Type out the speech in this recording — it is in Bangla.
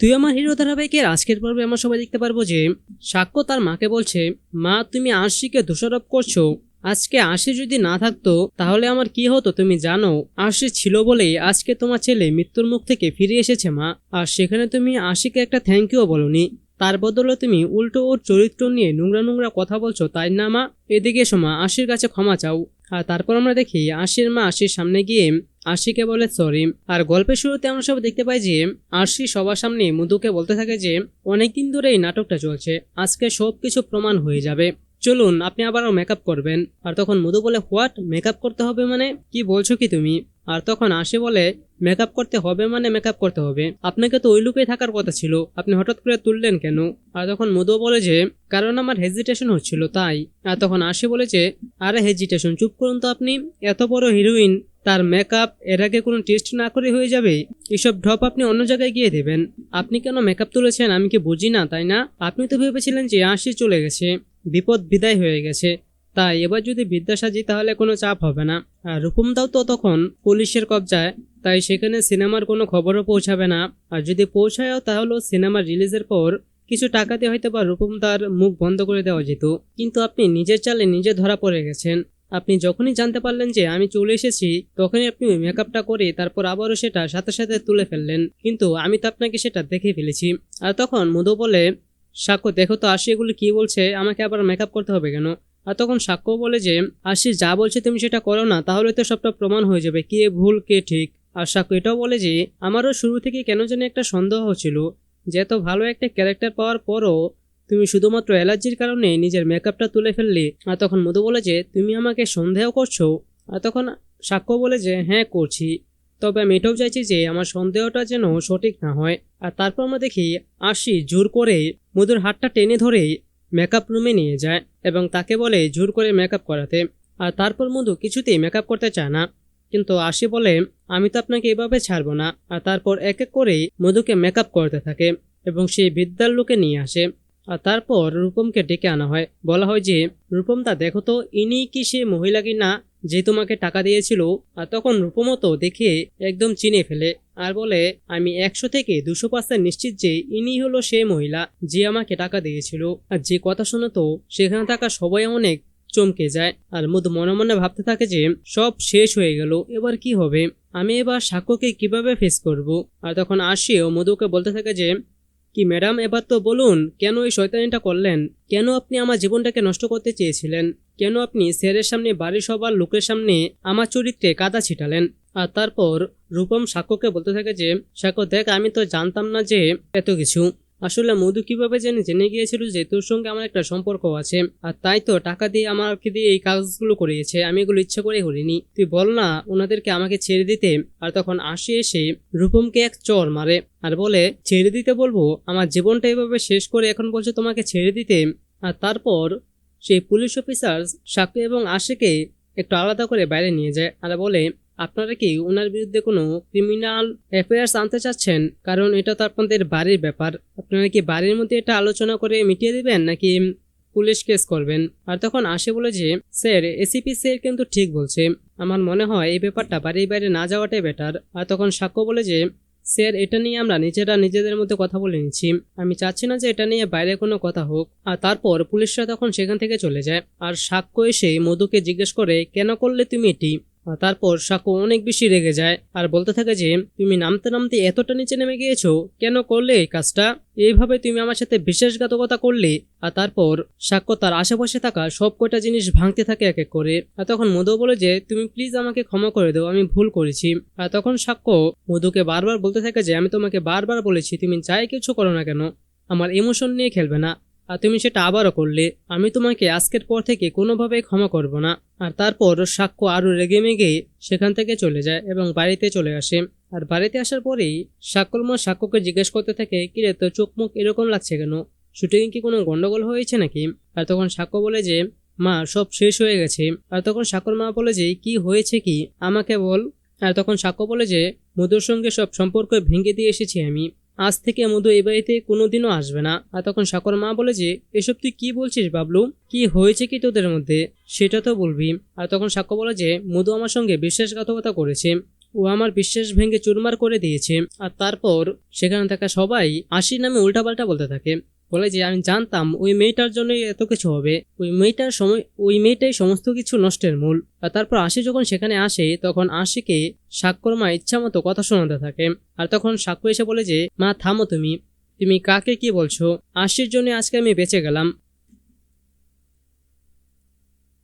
তুই আমার হিরো ধারাবাহিকের আজকের পর্বে আমরা সবাই দেখতে পারব যে সাক্ষ্য তার মাকে বলছে, মা, তুমি আশিকে দোষারোপ করছ। আজকে আশি যদি না থাকতো, তাহলে আমার কি হতো তুমি জানো? আশি ছিল বলেই আজকে তোমার ছেলে মৃত্যুর মুখ থেকে ফিরে এসেছে, মা। আর সেখানে তুমি আশিকে একটা থ্যাংক ইউ বলনি। তার বদলে তুমি উল্টো ওর চরিত্র নিয়ে নোংরা নোংরা কথা বলছো, তাই না, মা? এদিকে এসো, মা আশির কাছে ক্ষমা চাও। আর তারপর আমরা দেখি আশির মা আশির সামনে গিয়ে আশিকে বলে, সরি। আর গল্পের শুরুতে আমরা সব দেখতে পাই যে, আরশি সবার সামনে মধুকে বলতে থাকে যে, অনেকদিন ধরে এই নাটকটা চলছে। আজকে সব কিছু প্রমাণ হয়ে যাবে। চলুন, আপনি আবারও মেকআপ করবেন। আর তখন মধু বলে, হোয়াট? মেকআপ করতে হবে মানে? কি বলছো কি তুমি? আর তখন আশি বলে, মেকআপ করতে হবে মানে মেকআপ করতে হবে? আপনাকে তো ওই লুকেই থাকার কথা ছিল। আপনি হঠাৎ করে তুললেন কেন? আর তখন মধু বলে যে, কারণ আমার হেজিটেশন হচ্ছিল, তাই। আর তখন আশি বলেছে আরে হেজিটেশন চুপ করুন তো আপনি। এত বড় হিরোইন তার মেকআপ, এর আগে কোনো টেস্ট না করে হয়ে যাবে। এসব ঢপ আপনি অন্য জায়গায় গিয়ে দেবেন। আপনি কেন মেকআপ তুলেছেন আমি কি বুঝি না, তাই না? আপনি তো ভেবেছিলেন যে আশি চলে গেছে। বিপদ বিদায় হয়ে গেছে। তাই এবার যদি বিদ্যা সাজি তাহলে কোনো চাপ হবে না। আর রূপমদাও তো তখন পুলিশের কবজায়, তাই সেখানে সিনেমার কোনো খবরও পৌঁছাবে না। আর যদি পৌঁছায়ও তাহলে সিনেমা রিলিজের পর কিছু টাকাতে হয়তো বা রূপম তার মুখ বন্ধ করে দেওয়া যেত। কিন্তু আপনি নিজের চালে নিজে ধরা পড়ে গেছেন। আপনি যখনই জানতে পারলেন যে আমি চলে এসেছি, তখনই আপনি ওই মেকআপটা করে তারপর আবারও সেটা সাথে সাথে তুলে ফেললেন। কিন্তু আমি তো আপনাকে সেটা দেখে ফেলেছি। আর তখন মধু বলে, সাক্ষ্য, দেখো তো আশি এগুলো কি বলছে, আমাকে আবার মেকআপ করতে হবে কেন? আর তখন সাক্ষ্য বলে যে আশি যা বলছে তুমি সেটা করো না, তাহলে তো সবটা প্রমাণ হয়ে যাবে, কে ভুল, কে ঠিক। আর সাক্ষ্য এটাও বলে যে, আমারও শুরু থেকে কেন জানি একটা সন্দেহ হচ্ছিল যে, এত ভালো একটা ক্যারেক্টার পাওয়ার পরও তুমি শুধুমাত্র অ্যালার্জির কারণে নিজের মেকআপটা তুলে ফেললে। আর তখন মধু বলে যে, তুমি আমাকে সন্দেহ করছ? আর তখন সাক্ষ্য বলে যে হ্যাঁ করছি। তবে আমি এটাও চাইছি যে, আমার সন্দেহটা যেন সঠিক না হয়। আর তারপর আমরা দেখি আশি জোর করে মধুর হাতটা টেনে ধরে মেকআপ রুমে নিয়ে যায় এবং তাকে বলে, জোর করে মেকআপ করাতে। আর তারপর মধু কিছুতেই মেকআপ করতে চায় না। কিন্তু আশি বলে, আমি তো আপনাকে এভাবে ছাড়বো না। আর তারপর এক এক করেই মধুকে মেকআপ করতে থাকে এবং সেই বিদ্যার লোকে নিয়ে আসে। আর তারপর রূপমকে ডেকে আনা হয়। বলা হয় যে রূপমদা দেখো তো, ইনি কি সে মহিলা কি না যে তোমাকে টাকা দিয়েছিল? আর তখন রূপমতো দেখে একদম চিনে ফেলে। আর বলে, আমি একশো থেকে দুশো পার্সেন্ট নিশ্চিত যে ইনি হলো সে মহিলা যে আমাকে টাকা দিয়েছিল। আর যে কথা শুনে তো সেখানে থাকা সবাই অনেক চমকে যায়। আর মধু মনে মনে ভাবতে থাকে যে সব শেষ হয়ে গেল, এবার কি হবে? আমি এবার সাক্ষ্যকে কীভাবে ফেস করব? আর তখন আসিও মধুকে বলতে থাকে যে, কি ম্যাডাম, এবার তো বলুন, কেন এই শয়তানিটা করলেন? কেন আপনি আমার জীবনটাকে নষ্ট করতে চেয়েছিলেন? কেন আপনি স্যারের সামনে, বাড়ির সবার লোকের সামনে আমার চরিত্রে কাদা ছিটালেন? আর তারপর রূপম সাক্ষ্যকে বলতে থাকে যে, সাক্ষ্য, দেখ, আমি তো জানতাম না যে এত কিছু। আসলে মধু কীভাবে জেনে জেনে গিয়েছিল যে তোর সঙ্গে আমার একটা সম্পর্ক আছে, আর তাই তো টাকা দিয়ে আমাকে দিয়ে এই কাজগুলো করিয়েছে। আমি এগুলো ইচ্ছা করে করিনি। তুই বল না, ওনাদেরকে আমাকে ছেড়ে দিতে। আর তখন আসি এসে রূপমকে এক চর মারে আর বলে, ছেড়ে দিতে বলব? আমার জীবনটা এভাবে শেষ করে এখন বলছে তোমাকে ছেড়ে দিতে। আর তারপর সেই পুলিশ অফিসার সাক্ষ্য এবং আশেকে একটু আলাদা করে বাইরে নিয়ে যায় আর বলে আপনারা কি ওনার বিরুদ্ধে কোনো ক্রিমিনাল অ্যাফেয়ার্স আনতে চাচ্ছেন? কারণ এটা তো আপনাদের বাড়ির ব্যাপার। আপনারা কি বাড়ির মধ্যে এটা আলোচনা করে মিটিয়ে দেবেন নাকি পুলিশ কেস করবেন? আর তখন আসে বলে যে, স্যার এসিপি স্যার কিন্তু ঠিক বলছে। আমার মনে হয় এই ব্যাপারটা বাড়ির বাইরে না যাওয়াটাই বেটার আর তখন সাক্ষ্য বলে যে, স্যার, এটা নিয়ে আমরা নিজেরা নিজেদের মধ্যে কথা বলে নিচ্ছি। আমি চাচ্ছি না যে এটা নিয়ে বাইরে কোনো কথা হোক। আর তারপর পুলিশরা তখন সেখান থেকে চলে যায়। আর সাক্ষ্য এসে মধুকে জিজ্ঞেস করে, কেন করলে তুমি এটি? তারপর সাক্ষ্য অনেক বেশি রেগে যায় আর বলতে থাকে যে, তুমি নামতে নামতে এতটা নিচে নেমে গিয়েছো, কেন করলে এই কাজটা? এইভাবে তুমি আমার সাথে বিশ্বাসঘাতকতা করলে। আর তারপর সাক্ষ্য তার আশেপাশে থাকা সব কয়টা জিনিস ভাঙতে থাকে এক এক করে। আর তখন মধু বলে যে, তুমি প্লিজ আমাকে ক্ষমা করে দাও, আমি ভুল করেছি। আর তখন সাক্ষ্য মধুকে বারবার বলতে থাকে যে, আমি তোমাকে বারবার বলেছি, তুমি যাই কিছু করো না কেন, আমার ইমোশন নিয়ে খেলবে না। আর তুমি সেটা আবারও করলে, আমি তোমাকে আজকের পর থেকে কোনোভাবেই ক্ষমা করব না। আর তারপর সাক্ষ্য আরও রেগে মেগে সেখান থেকে চলে যায় এবং বাড়িতে চলে আসে। আর বাড়িতে আসার পরেই সাক্ষ্যর মা সাক্ষ্যকে জিজ্ঞেস করতে থাকে কিরে তো চোখ মুখ এরকম লাগছে কেন? শুটিং কি কোনো গন্ডগোল হয়েছে নাকি? আর তখন সাক্ষ্য বলে যে, মা, সব শেষ হয়ে গেছে। আর তখন সাক্ষ্যর মা বলে যে, কি হয়েছে কি? আমাকে বল। আর তখন সাক্ষ্য বলে যে, মধুর সঙ্গে সব সম্পর্ক ভেঙে দিয়ে এসেছি আমি। আজ থেকে মধু এ বাড়িতে কোনোদিনও আসবে না। আর তখন সাকর মা বলে যে, এসব তুই কি বলছিস বাবলু? কি হয়েছে কি তোদের মধ্যে? সেটা তো বলবি। আর তখন সাক্ষ্য বলে যে, মধু আমার সঙ্গে বিশ্বাসঘাতকতা করেছে। ও আমার বিশ্বাস ভেঙে চুরমার করে দিয়েছে। আর তারপর সেখানে থাকা সবাই আশির নামে উল্টাপাল্টা বলতে থাকে। বলে যে, আমি জানতাম ওই মেয়েটার জন্যই এত কিছু হবে। ওই মেয়েটার সময়, ওই মেয়েটাই সমস্ত কিছু নষ্টের মূল। আর তারপর আশি যখন সেখানে আসে, তখন আশিকে সাক্ষর মা ইচ্ছা মতো কথা শোনাতে থাকে। আর তখন সাক্ষ্য এসে বলে যে, মা, থামো তুমি। তুমি কাকে কি বলছো? আশির জন্য আজকে আমি বেঁচে গেলাম।